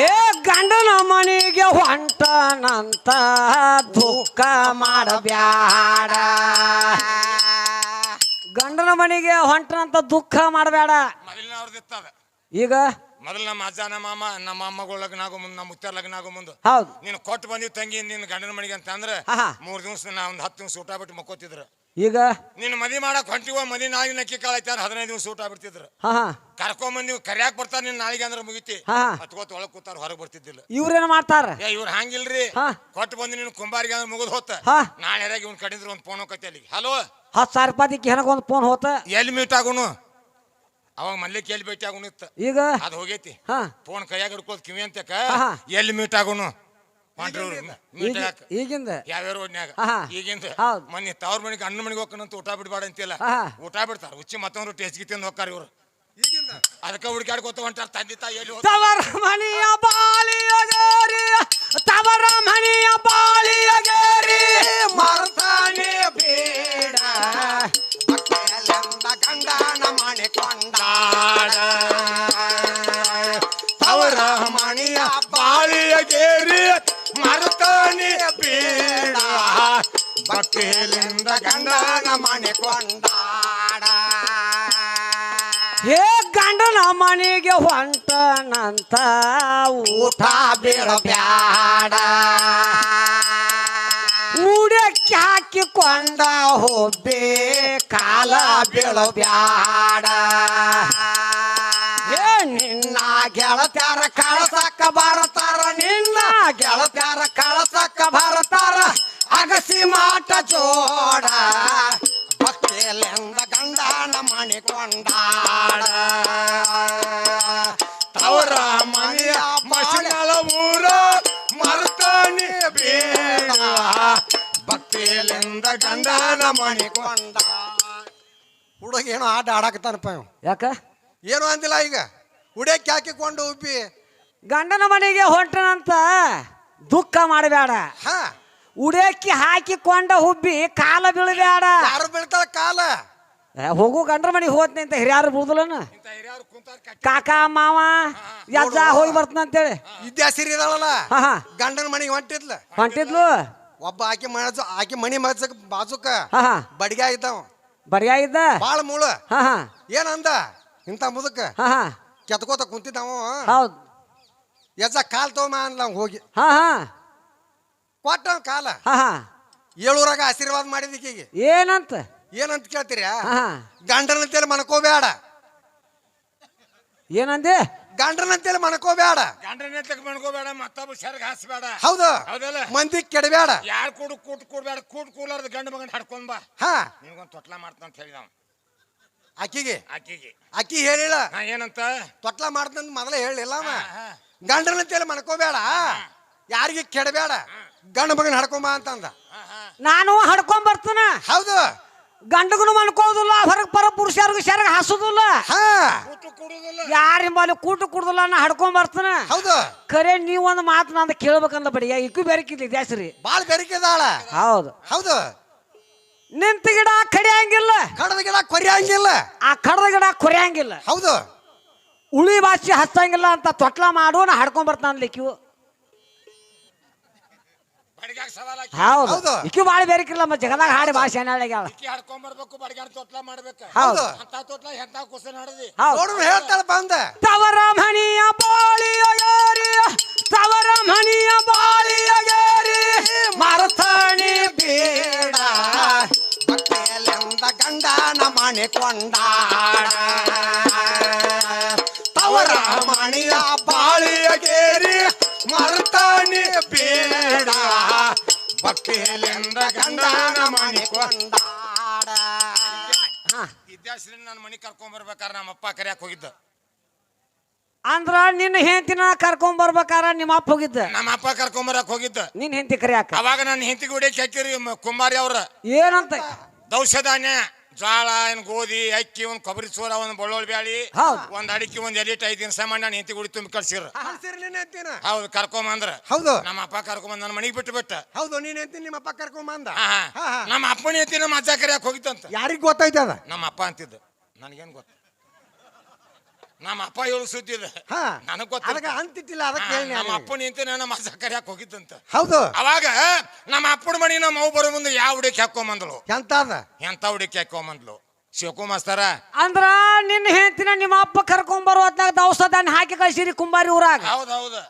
ಏ ಗಂಡನ ಮನೆಗೆ ಹೊಂಟನಂತ ದುಃಖ ಮಾಡಬ್ಯಾಡ. ಗಂಡನ ಮನೆಗೆ ಹೊಂಟನಂತ ದುಃಖ ಮಾಡಬೇಡ ಈಗ? ಮೊದಲ ನಮ್ಮ ಅಜ್ಜ ನಮ್ಮ ಮಾಮ ನಮ್ಮ ಅಮ್ಮಗಳ ಲಗ್ನ ಆಗೋ ಮುಂದೆ ನಮ್ಮ ಮುತ್ತಾರ ಲಗ್ನ ಆಗೋ ಮುಂದೆ. ಹೌದು. ನೀನು ಕೊಟ್ಟು ಬಂದಿವಿ ತಂಗಿ ನಿನ್ನ ಗಂಡನ ಮನೆಗೆ ಅಂತ ಅಂದ್ರೆ ಆಹಾ. ಮೂರ್ ದಿವ್ಸ ನಾ ಒಂದು ಹತ್ತು ದಿವಸ ಊಟ ಬಿಟ್ಟು ಮಕ್ಕೋತಿದ್ರು. ಈಗ? ನಿನ್ನ ಮದಿ ಮಾಡಕ್ ಹೊಂಟಿವ ಮದಿ ನಾಳೆ ನಕ್ಕಿ ಕಾಳೈತಾರ ಹದಿನೈದು ದಿವಸ ಊಟ ಬಿಡ್ತಿದ್ರು. ಹಾ ಹಾ. ಕರ್ಕೊಂಬಂದ್ ನೀವು ಕರ್ಯಾಕ್ ಬರ್ತಾರ ನಿನ್ನ ನಾಳಿಗೆ ಅಂದ್ರೆ ಮುಗಿತಿ. ಹಾ. ಹತ್ಕೋತ ಒಳಗ್ ಕೂತಾರ ಹೊರಗೆ ಬರ್ತಿದ್ದಿಲ್ಲ. ಇವ್ರೇನ್ ಮಾಡ್ತಾರ? ಏ ಇವ್ರು ಹಂಗಿಲ್ರಿ. ಹಾ. ಕೊಟ್ಟು ಬಂದು ನಿನ್ನ ಕುಂಬಾರಿಗೆ ಅಂದ್ರೆ ಮುಗಿದ್ ಹೋತ. ಹಾ. ನಾಳೆ ಇವ್ನ ಕಡಿದ್ರು ಒಂದು ಫೋನ್ ಹೋಗತ್ತೆ ಅಲ್ಲಿಗೆ. ಹಲೋ? ಹತ್ತು ಸಾವಿರ ರೂಪಾಯಿ ಹೆನಗ ಒಂದು ಫೋನ್ ಹೋತ? ಎಲ್ಲಿ ಮೀಟ್ ಆಗುನು? ಅವಾಗ ಮಲ್ಲಿಕ್ ಎಲ್ಲಿ ಭೇಟಿ ಆಗುನು ಇತ್ತ. ಈಗ? ಅದು ಹೋಗೈತಿ. ಹಾ. ಫೋನ್ ಕೈಯಾಗ ಹಿಡ್ಕೋದ್ ಕಿವಿ ಅಂತಕ ಹಾ. ಎಲ್ಲಿ ಮೀಟ್ ಆಗುನು? ಹೊಂಟ್ರವ್ರು ಈಗಿಂದ. ಯಾವ್ಯಾವ ರೋಡ್ನ್ಯಾಗ. ಈಗಿಂದ. ಹೌದ್. ಮನೆ ತವ್ರ ಮನೆಗೆ ಅಣ್ಣ ಮನೆಗೆ ಹೋಗ್ಕನಂತ ಊಟ ಬಿಡ್ಬೇಡ ಅಂತಿಲ್ಲ. ಊಟ ಬಿಡ್ತಾರ. ಉಚ್ಚಿ ಮತ್ತೊಂದು ರೊಟ್ಟಿ ಹೆಚ್ಚಿಗೆ ತಿಂದು ಹೋಗ್ತಾರ ಇವ್ರು. ಅದಕ್ಕೆ ಹುಡುಕಾಡ್ಕೋತ ಹೊಂಟಾರ ತಂದೆ ತಾಯಿ ಎಲ್ಲಿ? ತವರ ಮನೆಯ ಬಾಳಿಯಗೇರಿ ತವರ ಮನೆಯ ಬಾಳಿಯಗೇರಿ ಮರ್ತಾನೆ ಬೇಡ. ಭಕ್ತಿಯಲ್ಲಿಂದ ಗಂಡನ ಮನೆ ಕೊಂಡಾಡ ಅವರ ಮನೆಯ ಬಾಳಿಯ ಗೇರಿ ಮರ್ತಾನೆ ಬೇಡ. ಭಕ್ತಿಯಲ್ಲಿಂದ ಗಂಡನ ಮನೆ ಕೊಂಡಾಡ. ಹೇ ಗಂಡನ ಮನೆಗೆ ಹೊಂಟನಂತ ಊಟ ಬಿಡಬ್ಯಾಡ ಮೂಡಕ್ಕೆ ಹಾಕಿಕೊಂಡ ಹೋಬೆ ಕಾಲ ಬೇಡ ಬ್ಯಾಡ. ನಿನ್ನ ಗೆಳತ್ಯಾರ ಕಳಸಕ್ಕ ಬರತಾರ ನಿನ್ನ ಗೆಳತ್ಯಾರ ಕಳಸಕ್ಕ ಬರತಾರ ಅಗಸಿ ಮಾಟ ಜೋಡ ಭಕ್ತಿಯಲ್ಲಿಂದ ಗಂಡನ ಮಣಿಕೊಂಡಾಡ ತವರ ಮನೆಯ ಮಸಿಗಳ ಊರ ಮರ್ತಾನೆ ಬೇಡ ಭಕ್ತಿಯಲ್ಲಿಂದ ಗಂಡನ ಮಣಿಕೊಂಡ ಹುಡುಗ ಏನೋ ಆಟ ಆಡಕತ್ತಾನಪ್ಪ ಇವ. ಯಾಕ? ಏನು ಅಂದಿಲ್ಲ ಈಗ. ಉಡಕ್ಕೆ ಹಾಕಿಕೊಂಡು ಉಬ್ಬಿ? ಗಂಡನ ಮನೆಗೆ ಹೊಂಟನಂತ ದುಃಖ ಮಾಡಬೇಡ. ಹಾ. ಉಡಕ್ಕಿ ಹಾಕಿಕೊಂಡ ಹುಬ್ಬಿ ಕಾಲ ಬೀಳಬೇಡ. ಯಾರು ಬೀಳ್ತಾಳ ಕಾಲ? ಏ, ಹೋಗು ಗಂಡನ ಮನೆಗೆ ಹೋತ್ನಿ ಅಂತ ಹಿರಿಯಾರು ಬುಳ್ದಲನ ಕಾಕ ಮಾವ ಯಜ್ಜ ಹೋಗಿ ಬರ್ತಾನ ಅಂತೇಳಿ. ವಿದ್ಯಾಸಿರಿ ಇದಾಳಲ್ಲ ಹಾ ಹಾ. ಗಂಡನ ಮನೆಗೆ ಹೊಂಟಿದ್ಲ? ಹೊಂಟಿದ್ಲು? ಒಬ್ಬ ಆಕೆ ಮಜ ಆಕೆ ಮನಿ ಮಜಕ್ ಬಾಜುಕ. ಹಾ ಹಾ. ಬಡಿಗೆ ಆಗಿದ್ದಾವ. ಇದ್ದ ಬಾಳ ಮೂಳ. ಹಾ ಹಾ. ಏನಂದ? ಇಂತ ಮುದಕ? ಹಾ ಹಾ. ಕೆತ್ಕೋತ ಕುಂತಿದ್ದಾವ ಹೌದು. ಎಜ್ಜ ಕಾಲ್ ತಗೊಂಬ ಅನ್ಲ ಅವ್ನ್ ಹೋಗಿ. ಹಾ ಹಾ. ಕೊಟ್ಟ ಅವ್ನ್ ಕಾಲ. ಹಾ ಹಾ. ಏಳೂರಾಗ ಆಶೀರ್ವಾದ ಮಾಡಿದ ಈಕಿಗೆ ಏನಂತ? ಏನಂತ ಕೇಳ್ತೀರ? ಹಾ ಗಂಡನಂತೇಳಿ ಮನ್ಕೋಬೇಡ. ಏನಂದೆ? ಗಂಡನಂತೇಳಿ ಮನ್ಕೋಬೇಡ. ಗಂಡನ ತಗ ಮಾಡ್ಕೋಬೇಡ ಮತ್ತೊಬ್ಬ ಸೆರಗ್ ಹಾಸ್ಬೇಡ. ಹೌದು. ಹೌದಲ್ಲ? ಮಂದಿ ಕೆಡಬೇಡ. ಯಾರು ಕೂಡ ಕೂಟ್ ಕೂಡ್ಬೇಡ ಕೂಟ್ ಕೂಲಾರ್ದ ಗಂಡ ಮಗನ್ ಹಡ್ಕೊಂಡ್ ಬಾ. ಹಾ. ನಿಮ್ಗೊಂದು ತೊಟ್ಲ ಮಾಡ್ತಾನ ಅಂತ ಹೇಳಿ ನಾವು ಆಕಿಗೆ ಆಕಿಗೆ ಅಕ್ಕಿ ಹೇಳಿಲ್ಲ. ಏನಂತ? ತೊಟ್ಲ ಮಾಡ್ತಂದ್ ಮೊದಲೇ ಹೇಳಿಲ್ಲ ಅವ. ಹಾ, ಮನ್ಕೋಬೇಡ ಯಾರಿಗೆ ಕೆಡಬೇಡ. ಗಂಡ ಮಗನ ಹಡ್ಕೊಂಬ ಅಂತಂದ. ನಾನು ಹಡ್ಕೊಂಡ್ ಬರ್ತಾನ ಹೌದು. ಗಂಡಗನು ಅನ್ಕೋದಿಲ್ಲ ಹೊರಗ್ ಪರ ಪುರುಷರ್ಗು ಶರ್ಗ ಹಾಸೋದಿಲ್ಲ. ಹಾ. ಕೂಟು ಕೂಡುದಿಲ್ಲ. ಯಾರ ಹಿಂಬಾಲಿ ಕೂಟ ಕುಡುದಿಲ್ಲ ನಾ ಹಡ್ಕೊಂಡ್ ಬರ್ತಾನ ಹೌದು. ಖರೆ ನೀವೊಂದು ಮಾತು ನಂದು ಕೇಳ್ಬೇಕಂದ ಬಡಿ ಇಕ್ಕು ಕಿದ್ಲಿ ದ್ಯಾಸ್ರಿ. ಬಾಳ ಬೆರಿಕೆದಾಳ ಹೌದು. ಹೌದು. ನಿಂತ ಗಿಡ ಕಡಿಯಂಗಿಲ್ಲ. ಕಡದ ಗಿಡ ಕೊರಿಯಂಗಿಲ್ಲ. ಆ ಕಡದ ಗಿಡ ಕೊರಿಯಂಗಿಲ್ಲ. ಹೌದು. ಉಳಿ ಬಾಚಿ ಹಚ್ಚಂಗಿಲ್ಲ ಅಂತ ತೊಟ್ಲ ಮಾಡು ನಾ ಹಾಡ್ಕೊಂಡ್ ಬರ್ತಾನ ಲಿಕ್ಕಿವು ಹೌದು. ಹೌದು. ಇಕ್ಕಿ ಬಾಳ ಬೇರಿಕಿಲ್ಲ ಮತ್ತೆ ಜಗದಾಗ ಹಾಡಿ ಭಾಷೆ ಹೇಳ ಹಾಡ್ಕೊಂಡ್ ಹಡ್ಕೊಂಡ್ ಬರ್ಬೇಕು ಬಡಿಗ್ಯಾರ ತೊಟ್ಲ ಮಾಡ್ಬೇಕು. ಹೌದು. ಅಂತ ತೊಟ್ಲ ಎಂತ ಕುಸ ನಡದಿ? ನೋಡು ಹೇಳ್ತಾಳ ಬಂದ. ತವರ ಮಣಿಯ ಬಾಳಿಯ ಏರಿ ತವರ ಮಣಿಯ ಮಣಿಕೊಂಡಾಡ ತವರ ಮಣಿಯ ಬಾಳಿಯ ಕೇರಿ ಮರತಾಣಿ ಬೇಡ. ಬಕ್ಕೇಲೆಂದ ಗಂಡನ ಮಣಿಕೊಂಡಾಡ ವಿದ್ಯಾಶ್ರೀ ನನ್ನ ಮನಿ ಕರ್ಕೊಂಡ್ ಬರ್ಬೇಕಾರ ನಮ್ಮ ಅಪ್ಪ ಕರ್ಯಾಕ್ ಹೋಗಿದ್ದ. ಅಂದ್ರ ನಿನ್ನ ಹೆಂಡತಿನ ಕರ್ಕೊಂಡ್ ಬರ್ಬೇಕಾರ ನಿಮ್ಮ ಅಪ್ಪ ಹೋಗಿದ್ದ? ನಮ್ಮ ಅಪ್ಪ ಕರ್ಕೊಂಡ್ ಬರಕ್ ಹೋಗಿದ್ದ. ನಿನ್ ಹೆಂಡತಿ ಕರಿಯಾಕ? ಅವಾಗ ನನ್ನ ಹೆಂಡತಿ ಗುಡಿ ಹಾಕಿರಿ ಕುಂಬಾರಿ ಅವ್ರ. ಏನಂತ? ದೌಷಧಾನ್ಯ ಜ್ವಾಳ ಏನು ಗೋಧಿ ಅಕ್ಕಿ ಒಂದು ಕೊಬ್ಬರಿ ಚೂರ ಒಂದು ಬಳ್ಳೋಳ್ ಬ್ಯಾಳಿ ಹೌದು. ಒಂದ್ ಅಡಿಕೆ ಒಂದ್ ಎಲಿಟ್ ಐದು ದಿನ ಸಾಮಾನ್ಯ ನನ್ನ ಹೆಂಡತಿ ಗುಡಿ ತುಂಬಿ ಕಳ್ಸಿರ. ನೀನ್ ಹೌದು ಕರ್ಕೊಂಬಂದ್ರ ಹೌದು. ನಮ್ಮ ಅಪ್ಪ ಕರ್ಕೊಂಬಂದ್ ನನ್ನ ಮನೆಗೆ ಬಿಟ್ಟು ಬಿಟ್ಟ. ಹೌದು ನೀನ್ ಅಂತೀನಿ ನಿಮ್ಮ ಅಪ್ಪ ಕರ್ಕೊಂಡ್ ಬಂದ? ಹಾ, ಹಾ. ಹಾ, ಹಾ. ನಮ್ಮ ಅಪ್ಪನ ಹೆಂತಿ ನಮ್ಮ ಅಜ್ಜ ಕರಿಯಾಕ್ ಹೋಗಿತ್ತಂತ ಯಾರಿಗ್ ಗೊತ್ತೈತೆ ಅದ ನಮ್ಮ ಅಪ್ಪ ಅಂತಿದ್ದು. ನನಗೇನ್ ಗೊತ್ತ? ನಮ್ಮ ಅಪ್ಪ ಹೇಳು ಸುದ್ದಿ ಇದೆ. ಹಾ ನನಗ್ ಅದಕ್ಕೆ ಗೊತ್ತ ಅಂತಿಟ್ಟಿಲ್ಲ ಅದಕ್ಕೆ ಹೇಳಿ. ನಮ್ಮ ಅಪ್ಪ ನಿಂತ ನಮ್ಮ ಸಕ್ಕರೆ ಯಾಕೆ ಹೋಗಿತ್ತಂತ ಹೌದು. ಅವಾಗ ನಮ್ಮ ಅಪ್ಪನ ಮನೆ ನಮ್ಮ ಅವ್ ಬರೋ ಮುಂದೆ ಯಾವ ಹುಡುಕಿ ಹಾಕೊಂಬಂದ್ಲು? ಎಂತ ಅದ ಎಂತ ಹುಡುಕಿ ಹಾಕೊಂಬಂದ್ಲು? ಶಿವಕು ಮಾಸ್ತರ ಅಂದ್ರ ನಿನ್ನ ಹೆಂಡತಿನ ನಿಮ್ಮ ಅಪ್ಪ ಕರ್ಕೊಂಡ್ ಬರೋ ಹೊತ್ನಾಗ ದವಸದಾನ ಹಾಕಿ ಕಳ್ಸಿರಿ ಕುಂಬಾರಿ ಊರಾಗ. ಹೌದ್ ಹೌದು.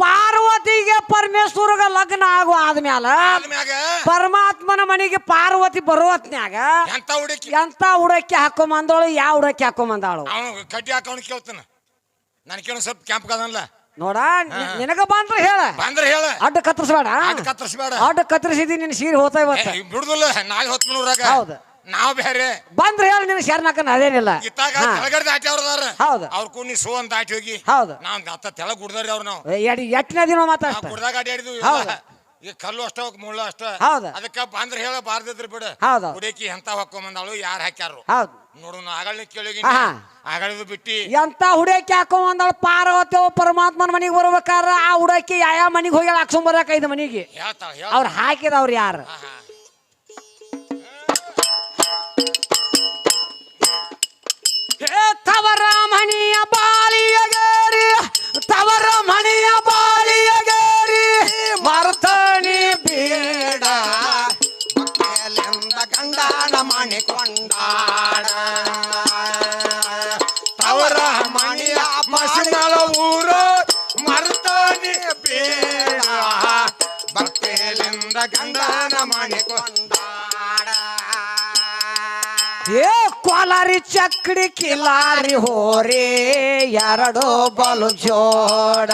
ಪಾರ್ವತಿಗೆ ಪರಮೇಶ್ವರಗ ಲಗ್ನ ಆಗು ಆದ್ಮ್ಯಾಲ ಆದ್ಮ್ಯಾಗ? ಪರಮಾತ್ಮನ ಮನೆಗೆ ಪಾರ್ವತಿ ಬರೋ ಹೊತ್ನ್ಯಾಗ ಎಂತ ಹುಡುಕಿ? ಎಂತ ಉಡಕ್ಕಿ ಹಾಕೊಂಬಂದಳು ಯಾವ ಉಡಕ್ಕೆ ಹಾಕೊಂಬಂದಾಳು? ಅವನು ಕಡ್ಡಿ ಹಾಕೋನ್ ಕೇಳ್ತಾನ. ನನ್ಕೇನು ಸ್ವಲ್ಪ ಕ್ಯಾಂಪ್ ಕದನ್ಲ ನೋಡ ನಿನಗ ಬಂದ್ರ ಹೇಳ. ಬಂದ್ರೆ ಹೇಳ. ಅಡ್ಡ ಕತ್ತರಿಸ್ಬೇಡ. ಕತ್ತರಿಸ್ಬೇಡ. ಅಡ್ಡ ಕತ್ತರಿಸಿದಿ ನಿನ್ ಸೀರೆ ಹೋತ ಇವತ್ತ. ಬಿಡುದಿಲ್ಲ ನಾಳೆ ಹೊತ್ತು ಹೌದು. ನಾವ್ ಬೇರೆ ಬಂದ್ರ ಹೇಳ ನಿನ್ ಶರಣಕನ ಅದೇನಿಲ್ಲ. ಇತ್ತಾಗ ಹಾ. ಕೆಳಗಡೆ ದಾಟಿ ಅವ್ರ ಅದಾರ. ಹೌದು. ಅವ್ರ ಕೂನಿ ಸೋ ಅಂತ ದಾಟಿ ಹೋಗಿ. ಹೌದು. ನಾವ್ ಅತ್ತ ತೆಳಗ್ ಗುಡ್ದಾರಿ ಅವ್ರ ನಾವು. ಎಡ್ ಎಟ್ಟನೇ ದಿನ ಮಾತಾಡ್ತ ಗುಡ್ದಾಗ ಅಡ್ಯಾಡಿದ್ವಿ ಹೌದು. ಈಗ ಕಲ್ಲು ಅಷ್ಟ ಮುಳ್ಳು ಅಷ್ಟ. ಹೌದು. ಅದಕ್ಕ ಬಂದ್ರ ಹೇಳ ಬಾರ್ದಿದ್ರು ಬಿಡು. ಹೌದು. ಹುಡುಕಿ ಎಂತ ಹಾಕೊಂಬಂದಾಳು ಯಾರು ಹಾಕ್ಯಾರು? ಹೌದು. ನೋಡು ಆಗಳನ್ನ ಕೇಳಿ ಆಹಾ. ಆಗಳಿದು ಬಿಟ್ಟಿ. ಎಂತ ಹುಡುಕಿ ಹಾಕೊಂಬಂದಾಳ? ಪಾರ್ವತಿ ಅವ್ವ ಪರಮಾತ್ಮನ ಮನೆಗೆ ಬರ್ಬೇಕಾರ ಆ ಹುಡುಕಿ ಯಾವ ಮನೆಗೆ ಹೋಗಿ ಹಾಕ್ಸೊಂಡ್ ಬರಕ ಐದು ಮನೆಗೆ. ಹೇಳ್ತಾಳ ಹಾಕಿದ ಅವ್ರು ಹಾಕಿದವ್ರು ಯಾರು? ಆಹಾ. ಮಣಿಯ ಬಾಲಿಯಗೇರಿ ತವರ ಮಣಿಯ ಬಾಲಿಯಗೇರಿ ಮರ್ತಣಿ ಬೇಡ ಮಕ್ಕಳೆಂದ ಗಂಡಾಣ ಮಣಿ ಕೊಂಡಾಡ ತವರ ಮಣಿಯ ಮಸಿಮಲ ಊರು ಮರ್ತಣಿ ಬೇಡ ಭಕ್ತಿಯಲ್ಲಿಂದ ಮಣಿ ಮಾಡಿಕೊಂಡಾಡ ಕೋಲಾರಿ ಚಕ್ಡಿ ಕಿಲಾರಿ ಹೋರಿ ಎರಡು ಬಲು ಜೋಡ.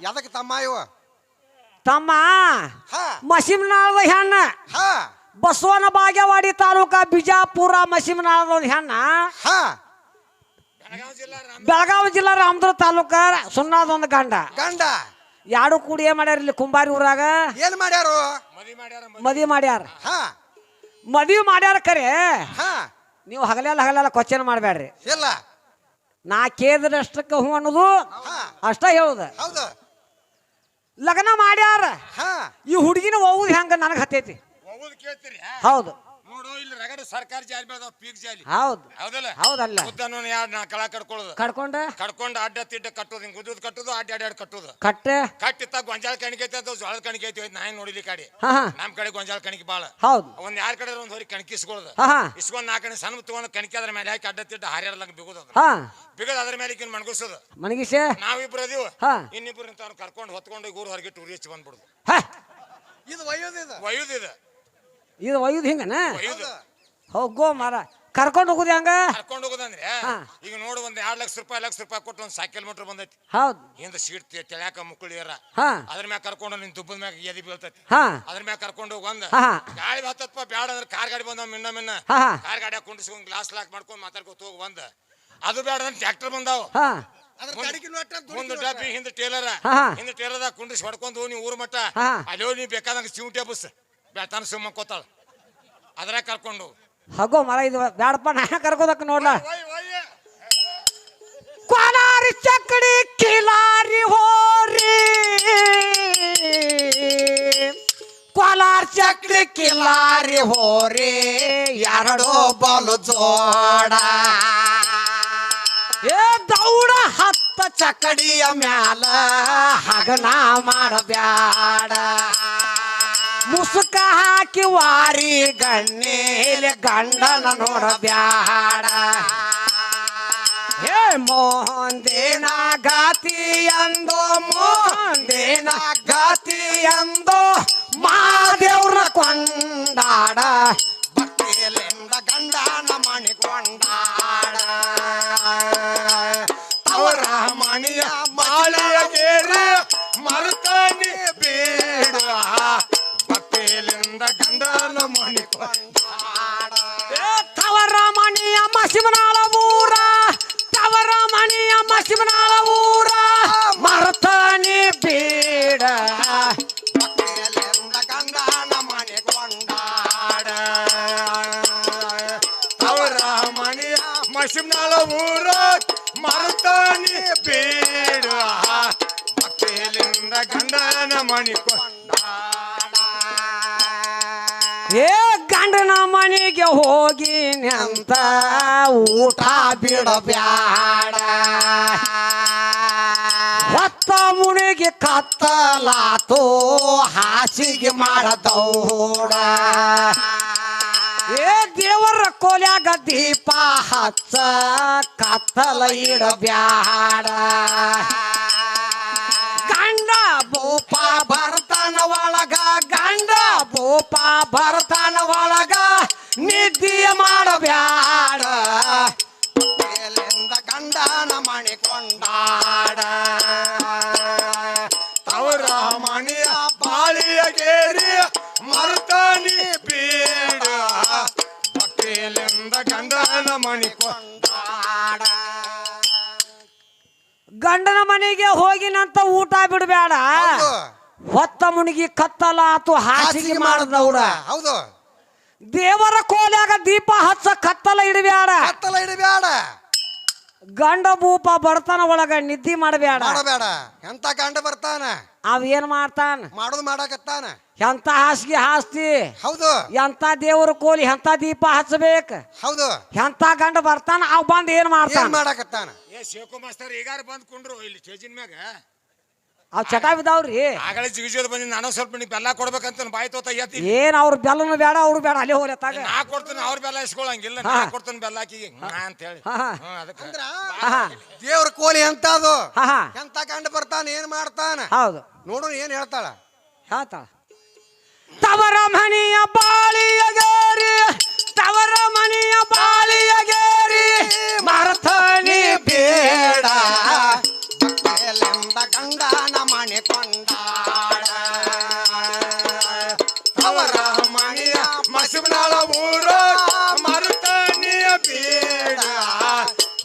ಎದಕ್ಕೆ ತಮ್ಮ ಇವ? ತಮ್ಮ ಹಾ. ಮಸೀಮ್ನಾಳದ ಹೆಣ್ಣ. ಹಾ. ಬಸವನ ಬಾಗೇವಾಡಿ ತಾಲೂಕ ಬಿಜಾಪುರ ಮಸೀಮ್ನಾಳದ ಒಂದು ಹೆಣ್ಣ. ಹಾ. ಬೆಳಗಾವಿ ಜಿಲ್ಲಾ ರಾಮದುರ್ಗ ತಾಲೂಕ ಸುಣ್ಣದ ಒಂದು ಗಂಡ. ಗಂಡ. ಯಾರು ಕೂಡಿ ಏನ್ ಮಾಡ್ಯಾರ ಇಲ್ಲಿ ಕುಂಬಾರಿ ಊರಾಗ? ಏನ್ ಮಾಡ್ಯಾರು? ಮದಿ ಮಾಡ್ಯಾರ ಮದ್ವಿ. ಮದ್ವಿ ಮಾಡ್ಯಾರ. ಹಾ. ಮದ್ವಿ ಮಾಡ್ಯಾರ ಖರೆ ಹಾ. ನೀವು ಹಗಲೆಲ್ಲ ಹಗಲೆಲ್ಲ ಕ್ವಶನ್ ಮಾಡಬೇಡ್ರಿ. ಇಲ್ಲ. ನಾ ಅಷ್ಟಕ್ಕೆ ಹ್ಞೂ ಅನ್ನೋದು ಅಷ್ಟೇ ಹೇಳುದ. ಹೌದು. ಲಗ್ನ ಮಾಡ್ಯಾರ. ಈ ಹುಡುಗಿನ ಹೋಗುದು ಹೆಂಗ ನನಗೆ ಹತ್ತೈತಿ? ಹೌದು. ನೋಡು ಇಲ್ಲಿ ರಗಡ ಸರ್ಕಾರಿ ಜಾಲಿ ಬೆಳೆದಾವ ಪೀಕ್ ಜಾಲಿ. ಹೌದು. ಹೌದಲ್ಲ? ಹೌದಲ್ಲ? ಉದ್ದನು ಯಾರು ನಾ ಕಳ ಕಡ್ಕೊಳ್ಳೋದು ಕಡ್ಕೊಂಡ? ಕಡ್ಕೊಂಡು ಅಡ್ಡ ತಿಡ್ಡ ಕಟ್ಟೋದು ಹಿಂಗ್ ಗುದ್ದದ್ ಕಟ್ಟೋದು ಅಡ್ಡ ಅಡ್ಡ ಕಟ್ಟೋದು. ಕಟ್ಟೆ? ಕಟ್ಟಿತ್ತ ಗೊಂಜಾಳ ಕಣಿಕೈತೆ ಅದು ಜೋಳದ ಕಣಿಕೈತಿ ನಾ ಹೆಂಗ್ ನೋಡಿಲಿ ಕಡೆ? ನಮ್ ಕಡೆ ಗೊಂಜಾಳ ಕಣಿಕೆ ಬಾಳ. ಹೌದು. ಒಂದ್ ಯಾರ ಕಡೆ ಒಂದ್ ಹೊರಿ ಕಣಕಿಸ್ಕೊಳ್ಳೋದು ಹಾ ಹಾ. ಇಸ್ಕೊಂಡ್ ನಾಲ್ಕು ಕಣಿ ಸಣ್ಣ ತಗೊಂಡ್ ಕಣಿಕೆ ಅದ್ರ ಮೇಲೆ ಹಾಕಿ ಅಡ್ಡ ತಿಡ್ಡ ಹಾರ್ಯಾಡ್ಲಂಗ್ ಬಿಗೋದು ಬಿಗದ ಅದ್ರ ಮೇಲೆ ಈಗಿನ ಮಣಗಿಸೋದು ಮಣಗಿಸೆ ನಾವಿಬ್ರು ಅದೀವ. ಹಾ. ಇನ್ನಿಬ್ರು ನಿಂತ ಕರ್ಕೊಂಡು ಹೊತ್ಕೊಂಡು ಊರು ಹೊರಗೆ ಟೂರಿಸ್ಟ್ ಬಂದ್ಬಿಡುದು. ಹ. ಇದು ವಯೋದಿದೆ ಒಯ್ಯುದು ಇದು ಒಯ್ದು ಒಯ್ಯುದು ಹಿಂಗನ? ಹೋಗೋ ಮಾರ. ಕರ್ಕೊಂಡು ಹೋಗುದು ಹಂಗ? ಕರ್ಕೊಂಡು ಹೋಗೋದಂದ್ರೆ ಈಗ ನೋಡು ಒಂದ್ ಎರಡ್ ಲಕ್ಷ ರೂಪಾಯಿ ಲಕ್ಷ ರೂಪಾಯಿ ಕೊಟ್ಟು ಒಂದ್ ಸೈಕಲ್ ಮೀಟರ್ ಬಂದೈತಿ. ಹೌದು. ಹಿಂದ ಸೀಟ್ ತೆಳ್ಯಾಕ ಮುಕ್ಕಳಿಯರ. ಹಾ. ಅದ್ರ ಮ್ಯಾಗ ಕರ್ಕೊಂಡು ನಿನ್ ದುಬ್ಬದ ಮ್ಯಾಗ ಎದಿ ಬೀಳ್ತೈತಿ. ಹಾ. ಅದ್ರ ಮ್ಯಾಗ ಕರ್ಕೊಂಡು ಹೋಗಿ ಒಂದ್. ಹಾ. ಗಾಳಿ ಹತ್ತಪ್ಪ ಬ್ಯಾಡ ಅಂದ್ರೆ ಕಾರ್ ಗಾಡಿ ಬಂದವ ಮಿನ್ನ ಮಿನ್ನ. ಹಾ ಕಾರ್ ಗಾಡಿ ಕುಂಡಿಸ್ಕೊಂಡ್ ಗ್ಲಾಸ್ ಲಾಕ್ ಮಾಡ್ಕೊಂಡ್ ಮಾತಾಡ್ಕೊತ ಹೋಗಿ ಒಂದ್. ಅದು ಬ್ಯಾಡ ಅಂದ್ರೆ ಟ್ರ್ಯಾಕ್ಟರ್ ಬಂದಾವ. ಹಾ. ಅದ್ರ ನೋಟ ಮುಂದ್ ಡಬ್ಬಿ ಹಿಂದ ಟೇಲರ್ ಹಾ. ಹಿಂದ ಟೇಲರ್ದಾಗ ಕುಂಡಿಸಿ ಹೊಡ್ಕೊಂಡು ಹೋಗಿ ನೀವು ಊರ್ ಮಟ್ಟ. ಹಾ. ಅಲ್ಲಿ ಹೋಗಿ ನೀ ಬೇಕಾದಂಗ ಚಿವುಟಿ ಬಸ್ ಬೆಳ್ತಾನ ಸುಮ್ಮ ಕೂತಾಳ. ಅದ್ರ ಕರ್ಕೊಂಡು. ಹಗೋ ಮರ ಇದು ಬ್ಯಾಡಪ್ಪ ನಾ ಕರ್ಕೋದಕ್ಕೆ ನೋಡ್ಲ. ಕೋಲಾರಿ ಚಕ್ಕಡಿ ಕಿಲಾರಿ ಹೋರಿ. ಕೋಲಾರ ಚಕ್ಕಡಿ ಕಿಲಾರಿ ಹೋರಿ ಎರಡು ಬಲು ಜೋಡ. ಏ ದೌಡ ಹತ್ತ ಚಕಡಿಯ ಮ್ಯಾಲ ಹಗನ ಮಾಡಬ್ಯಾಡ. ಮುಸುಕ ಹಾಕಿ ವಾರಿ ಗಣ್ಣೇಲೆ ಗಂಡನ ನೋಡಬ್ಯಾಡ ಹೇ ಮೋಹಂದೇನ ಗಾತಿ ಅಂದೋ ದೇನ ಗಾತಿ ಅಂದೋ ಮಾದೇವ್ರ ಕೊಂಡಾಡ. ಭಕ್ತಿಯಲ್ಲಿಂದ ಗಂಡನ ಮಣಿಕೊಂಡಾಡ ಅವರ ಮಣಿಯ ಮಾಳಿಯ ಮರುತಾನಿ ಬೇಡ. ಭಕ್ತಿಯಲ್ಲಿಂದ ಗಂಡನ ಮಣಿ ತವರ ಮಣಿಯ ಮಸಿಮನಾಳ ಊರ ತವರ ಮಣಿಯ ಮಸಿಮನಾಳ ಊರ ಮರುತಾನಿ ಬೇಡ. ಭಕ್ತಿಯಲ್ಲಿಂದ ಗಂಡನ ಮಣಿಕೊಂಡಾಡ ಅವರ ಮನೆಯ ಮಸಿಮ್ನಾಳ ಊರ ಮರುತಾನಿ ಬೇಡ. ಭಕ್ತಿಯಲ್ಲಿಂದ ಗಂಡನ ಮಣಿ ಏ ಗಂಡನ ಮನೆಗೆ ಹೋಗಿ ಅಂತ ಊಟ ಬಿಡಬ್ಯಾಡ ಹೊತ್ತ ಮುನಿಗೆ ಕತ್ತಲಾತು, ಹಾಸಿಗೆ ಮಾಡದೌಡ ಏ ದೇವರ ಕೋಲ್ಯಾಗ ದೀಪ ಹಚ್ಚ, ಕತ್ತಲ ಇಡಬ್ಯಾಡ ಗಂಡ ಭೂಪ ಬರ್ತಾನ ಒಳಗ ನಿದ್ದೆ ಮಾಡಬ್ಯಾಡ. ಮೇಲಿಂದ ಗಂಡನ ಮಣಿಕೊಂಡಾಡ. ತವರ ಮಣಿಯ ಬಾಳಿಯ ಗೇರಿ ಮರ್ತಾನಿ ಬೇಡ ಭಕ್ತಿಯಲ್ಲಿಂದ ಗಂಡನ ಮಣಿಕೊಂಡಾಡ. ಗಂಡನ ಮನೆಗೆ ಹೋಗಿನಂತ ಊಟ ಬಿಡಬೇಡ. ಹೊತ್ತ ಮುಣಿಗಿ ಕತ್ತಲ ಆತು ಹಾಸಿಗೆ ಮಾಡಿದವ್ರ ಹೌದು. ದೇವರ ಕೋಲ್ಯಾಗ ದೀಪ ಹಚ್ಚ ಕತ್ತಲ ಇಡಬ್ಯಾಡ. ಕತ್ತಲ ಇಡಬ್ಯಾಡ. ಗಂಡ ಭೂಪ ಬರ್ತಾನ ಒಳಗ ನಿದ್ದಿ ಮಾಡಬೇಡ ಮಾಡಬೇಡ ಎಂತ ಗಂಡ ಬರ್ತಾನ? ಅವ್ ಏನ್ ಮಾಡ್ತಾನ? ಮಾಡೋದು ಮಾಡಾಕತ್ತಾನ. ಎಂತ ಹಾಸಿಗೆ ಹಾಸ್ತಿ? ಹೌದು. ಎಂತ ದೇವರ ಕೋಲಿ ಎಂತ ದೀಪ ಹಚ್ಚಬೇಕ? ಹೌದು. ಎಂತ ಗಂಡ ಬರ್ತಾನ? ಅವ್ ಬಂದ್ ಏನ್ ಏನ್ ಮಾಡ್ತಾನ ಮಾಡಾಕತ್ತಾನ? ಏ ಶಿವಕುಮಾರ್ ಈಗಾರ ಬಂದ್ ಕುಂಡ್ರು ಇಲ್ಲಿ ಸ್ಟೇಜಿನ ಮ್ಯಾಗ. ಅವ್ ಚಟ ಬಿದ್ದಾವ್ರಿ. ಆಗಲೇ ಜಿಗಿಜೋದು ಬಂದಿ ನಾನು ಸ್ವಲ್ಪ ನೀವು ಬೆಲ್ಲ ಕೊಡ್ಬೇಕಂತ ಬಾಯಿ ತೋತ ಎತ್ತಿ. ಏನ್ ಅವ್ರ ಬೆಲ್ಲನು ಬೇಡ ಅವ್ರು ಬೇಡ ಅಲ್ಲಿ ಹೋಗ್ಲತ್ತಾಗ ನಾ ಕೊಡ್ತೀನಿ ಅವ್ರ ಬೆಲ್ಲ ಇಸ್ಕೊಳಂಗಿಲ್ಲ. ನಾ. ಕೊಡ್ತೀನಿ ಬೆಲ್ಲ ಆಕಿಗೆ ಹಾ ಅಂತ ಹೇಳಿ. ಅದಕ್ಕೆ. ಅಂದ್ರ ದೇವ್ರ ಕೋಲಿ ಎಂತ ಅದು ಹಾ. ಎಂತ ಕಂಡು ಬರ್ತಾನ ಏನ್ ಮಾಡ್ತಾನ? ಹೌದು. ನೋಡು ಏನ್ ಹೇಳ್ತಾಳ? ಹೇಳ್ತಾಳ. ತವರ ಮನೆಯ ಬಾಳಿಯಗೇರಿ ತವರ ಮನೆಯ ಬಾಳಿಯಗೇರಿ ಮರತನಿ ಬೇಡ. ಗಂಡನ ಮನೆ ಕೊಂಡಾಡ ಅವರ ಮನೆಯ ಮಸಿಬನಾಳ ಊರ ಮರುತನಿಯ ಬೇಡ.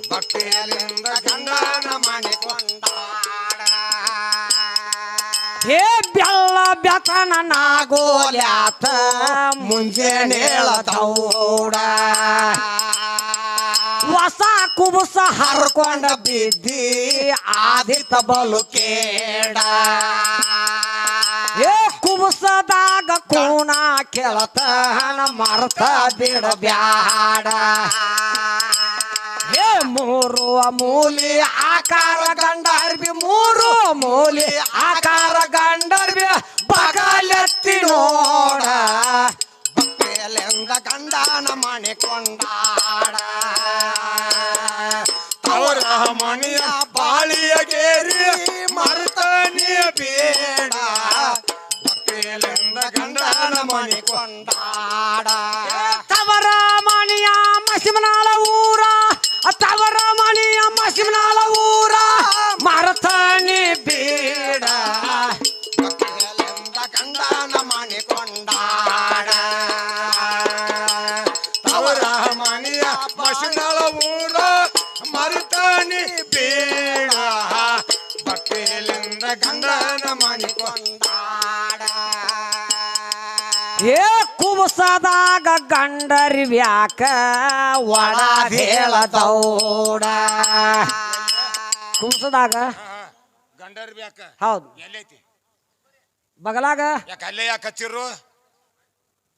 ಭಕ್ತಿಯಲ್ಲಿಂದ ಗಂಡನ ಮನೆ ಕೊಂಡಾಳ. ಹೇ ಬೆಲ್ಲ ಬೆತನ ನಾಗೋಲ್ಯಾತ ಮುಂಜಾನೇಳದೌಡ ಹೊಸ ಕುಬುಸ ಹರ್ಕೊಂಡ ಬಿದ್ದಿ ಆದಿತ ಬಲು ಕೇಡ. ಏ ಕುಬುಸದಾಗ ಕೋಣ ಕೆಳತನ ಮರ್ತ ಬಿಡಬ್ಯಾಡ ಏ ಮೂರು ಮೂಲಿ ಆಕಾರ ಗಂಡರ್ಬಿ, ಮೂರು ಮೂಲಿ ಆಕಾರ ಗಂಡರ್ಬಿ, ಬಗಲೆತ್ತಿ ನೋಡ. ಭಕ್ತಿಯಲ್ಲಿಂದ ಗಂಡನ ಅವರ ಮನೆಯ ಬಾಳಿಯ ಗೇರಿ ಮರ್ತನಿಯ ಬೇಡ ಭಕ್ತಿಯಲ್ಲಿಂದ ಗಂಡನ ಮನೆ ಕೊಂಡಾಡ. ತವರ ಮಣಿಯ ಮಸಿಮನಾಳ ಊರ ತವರ ಮಣಿಯ ಮಸಿಮನಾಳ ಊರ ಮರ್ತನಿ ಬೇಡ ಭಕ್ತಿಯಲ್ಲಿಂದ ಗಂಡನ ಕೊಂಡಾಡ. ಮಸಿನಳ ಊರ ಏ ಕುಬಸದಾಗ ಗಂಡರಿ ವ್ಯಾಕ ಒಡ ಹೇಳದೌಡ ಕುಬಸದಾಗ? ಗಂಡರ್ ಬ್ಯಾಕ ಹೌದು. ಎಲ್ಲೈತಿ? ಬಗಲಾಗ? ಯಾಕೆ ಅಲ್ಲೇ ಯಾಕೆ ಹಚ್ಚಿರು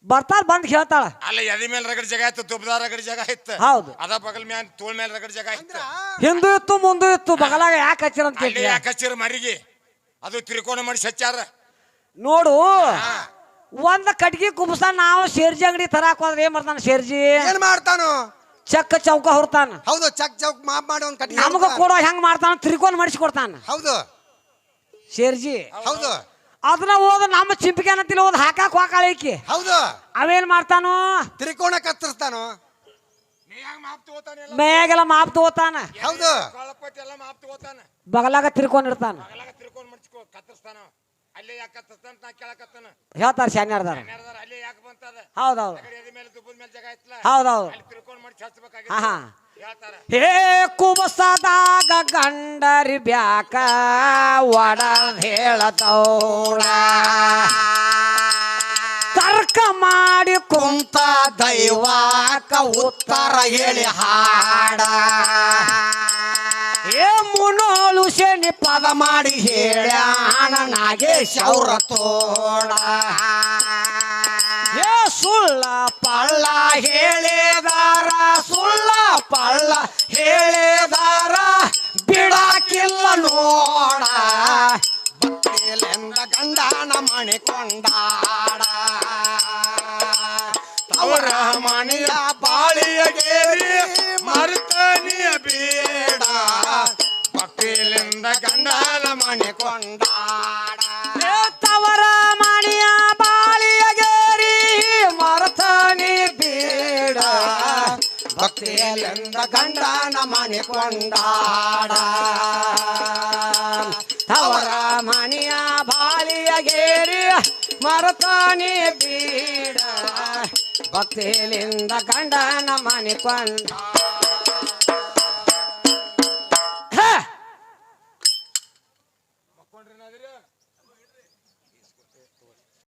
ಬರ್ತಾರ ಬಂದ್ ಹೇಳ್ತಾಳ. ಅಲ್ಲ ಎದಿ ಮೇಲೆ ರಗಡ್ ಜಾಗ ಇತ್ತು ತುಪ್ಪದಾರ ರಗಡ್ ಜಾಗ ಇತ್ತು ಹೌದು. ಅದ ಬಗಲ್ ಮ್ಯಾನ್ ತೋಳ್ ಮೇಲೆ ರಗಡ್ ಜಾಗ ಇತ್ತು ಹಿಂದೂ ಇತ್ತು ಮುಂದೂ ಇತ್ತು ಬಗಲಾಗ ಯಾಕೆ ಹಚ್ಚಿರ ಅಂತ ಕೇಳ್ತೀಯ? ಯಾಕೆ ಹಚ್ಚಿರು ಮರಿಗೆ? ಅದು ತ್ರಿಕೋನ ಮಾಡಿ ಸಚ್ಚಾರ. ನೋಡು ಹಾ. ಒಂದ್ ಕಟ್ಗಿ ಕುಬಸ ನಾವು ಶೇರ್ಜಿ ಅಂಗಡಿ ತರಾಕ್ ಹೋದ್ರೆ ಏನ್ ಮಾಡ್ತಾನ ಶೇರ್ಜಿ? ಏನ್ ಮಾಡ್ತಾನು? ಚಕ್ಕ ಚೌಕ ಹೊರ್ತಾನ. ಹೌದು ಚಕ್ ಚೌಕ್ ಮಾಪ್ ಮಾಡಿ ಒಂದ್ ಕಟ್ಗಿ ನಮಗ ಕೊಡೋ ಹೆಂಗ್ ಮಾಡ್ತಾನ ತ್ರಿಕೋನ ಮಾಡಿಸಿ ಕೊಡ್ತಾನ ಹೌದು. ಶೇರ್ಜಿ. ಹೌದು. ಅದನ್ನ ಓದ ನಮ್ಮ ಚಿಂಪಿಗೆ ಅನ್ನತಿಲ್ಲ ಓದ್ ಹಾಕಾಕ್ ಹೋಗಾಳಿಕಿ ಹೌದು. ಅವೇನ್ ಮಾಡ್ತಾನು? ತ್ರಿಕೋಣ ಕತ್ತರಿಸ್ತಾನು ನೀ ಹಂಗ ಮಾಪ್ ತಗೋತಾನೆಲ್ಲ ಮೇಗೆಲ್ಲ ಮಾಪ್ ತಗೋತಾನ ಹೌದು. ಕಳಪಟ್ಟಿ ಎಲ್ಲ ಮಾಪ್ ತಗೋತಾನ. ಬಗಲಾಗ ತಿರ್ಕೊಂಡ್ ಇರ್ತಾನ ಮಗಲಾಗ ತಿರ್ಕೊಂಡ್ ಮಡ್ಸ್ಕೊ ಕತ್ತರಿಸ್ತಾನ. ಅಲ್ಲೇ ಯಾಕೆ ಕತ್ತರಿಸ್ತಾನ ನಾ ಕೇಳಕತ್ತಾನ. ಹೇಳ್ತಾರ ಶಾನ್ಯಾರ್ದಾರ ಯಾರ್ದಾರ ಅಲ್ಲೇ ಯಾಕೆ ಬಂತದ? ಹೌದೌದು. ಎದಿ ಮೇಲೆ ದುಬ್ಬದ ಮೇಲೆ ಜಾಗ ಹೌದೌದು. ಅಲ್ಲಿ ತಿರ್ಕೊಂಡ್ ಹಾ ಕುಬಸದಾಗ ಗಂಡರಿ ಬ್ಯಾಕ ಒಡ ಹೇಳದೌಡ ತರ್ಕ ಮಾಡಿ ಕುಂತ ದೈವಾಕ ಉತ್ತರ ಹೇಳಿ ಹಾಡ. ಏ ಮುನೋಳು ಶನಿ ಪದ ಮಾಡಿ ಹೇಳ್ಯಾಣ, ನಾಗೇಶ್ ಅವ್ರ ತೋಡ. ಏ ಸುಳ್ಳ ಪಳ್ಳ ಹೇಳಿದಾರ, ಸುಳ್ಳ ಭಕ್ತಿಯಲ್ಲಿಂದ ಗಂಡನ ಮನೆ ಕೊಂಡಾಡ. ತವರ ಮನೆಯ ಬಾಲಿಯ ಗೇರಿ ಮರುತಾನೆ ಬೀಡ. ಭಕ್ತಿಯಲ್ಲಿಂದ ಗಂಡನ ಮನೆ ಕೊಂಡ